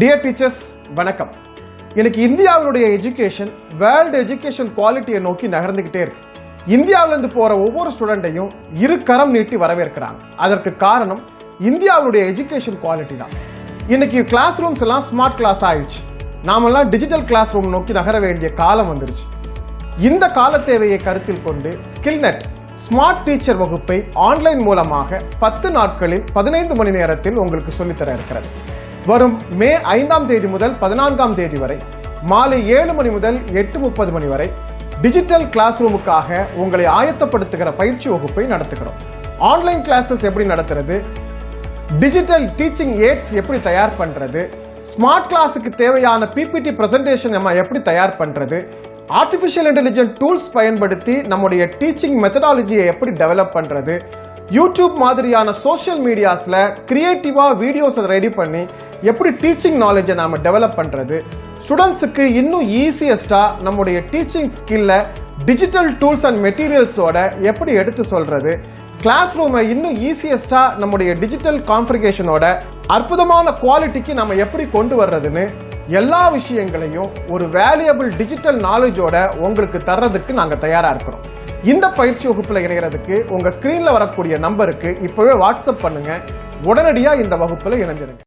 Dear teachers வணக்கம். எனக்கு இந்தியாவினுடைய எஜுகேஷன் வேர்ல்டு எஜுகேஷன் குவாலிட்டியை நோக்கி நகர்ந்துகிட்டே இருக்கு. இந்தியாவிலேருந்து போகிற ஒவ்வொரு ஸ்டூடெண்ட்டையும் இரு கரம் நீட்டி வரவேற்கிறாங்க. அதற்கு காரணம் இந்தியாவுடைய எஜுகேஷன் குவாலிட்டி தான். இன்னைக்கு கிளாஸ் ரூம்ஸ் எல்லாம் ஸ்மார்ட் கிளாஸ் ஆயிடுச்சு. நாமெல்லாம் டிஜிட்டல் கிளாஸ் ரூம் நோக்கி நகர வேண்டிய காலம் வந்துருச்சு. இந்த கால தேவையை கருத்தில் கொண்டு ஸ்கில்நெட் ஸ்மார்ட் டீச்சர் வகுப்பை ஆன்லைன் மூலமாக பத்து நாட்களில் பதினைந்து மணி நேரத்தில் உங்களுக்கு சொல்லித்தர இருக்கிறது. வரும் மே ஐந்தாம் தேதி முதல் பதினான்காம் தேதி வரை மாலை ஏழு மணி முதல் எட்டு முப்பது மணி வரை டிஜிட்டல் கிளாஸ் ரூமுக்காக உங்களை ஆயத்தப்படுத்துகிற பயிற்சி வகுப்பை நடத்துகிறோம். ஆன்லைன் கிளாஸஸ் எப்படி நடத்துறது? டிஜிட்டல் டீச்சிங் ஏட்ஸ் எப்படி தயார் பண்றது? ஸ்மார்ட் கிளாஸுக்கு தேவையான பிபிடி பிரசன்டேஷன் நம்ம எப்படி தயார் பண்றது? ஆர்டிஃபிஷியல் இன்டெலிஜென்ட் டூல்ஸ் பயன்படுத்தி நம்முடைய டீச்சிங் மெத்தடாலஜியை எப்படி டெவலப் பண்றது? யூடியூப் மாதிரியான சோஷியல் மீடியாஸில் கிரியேட்டிவாக வீடியோஸை ரெடி பண்ணி எப்படி டீச்சிங் நாலேஜை நாம் டெவலப் பண்ணுறது ஸ்டூடெண்ட்ஸுக்கு இன்னும் ஈஸியஸ்ட்டாக நம்முடைய டீச்சிங் ஸ்கில்லை டிஜிட்டல் டூல்ஸ் அண்ட் மெட்டீரியல்ஸோட எப்படி எடுத்து சொல்கிறது கிளாஸ் ரூமை இன்னும் ஈஸியஸ்ட்டாக நம்முடைய டிஜிட்டல் கான்ஃபிகேஷனோட அற்புதமான குவாலிட்டிக்கு நம்ம எப்படி கொண்டு வர்றதுன்னு எல்லா விஷயங்களையும் ஒரு வேல்யூபிள் டிஜிட்டல் நாலேஜோட உங்களுக்கு தர்றதுக்கு நாங்கள் தயாராக இருக்கிறோம். இந்த பயிற்சி வகுப்பில் இணைகிறதுக்கு உங்கள் ஸ்க்ரீனில் வரக்கூடிய நம்பருக்கு இப்போவே வாட்ஸ்அப் பண்ணுங்க. உடனடியாக இந்த வகுப்பில் இணைஞ்சிருங்க.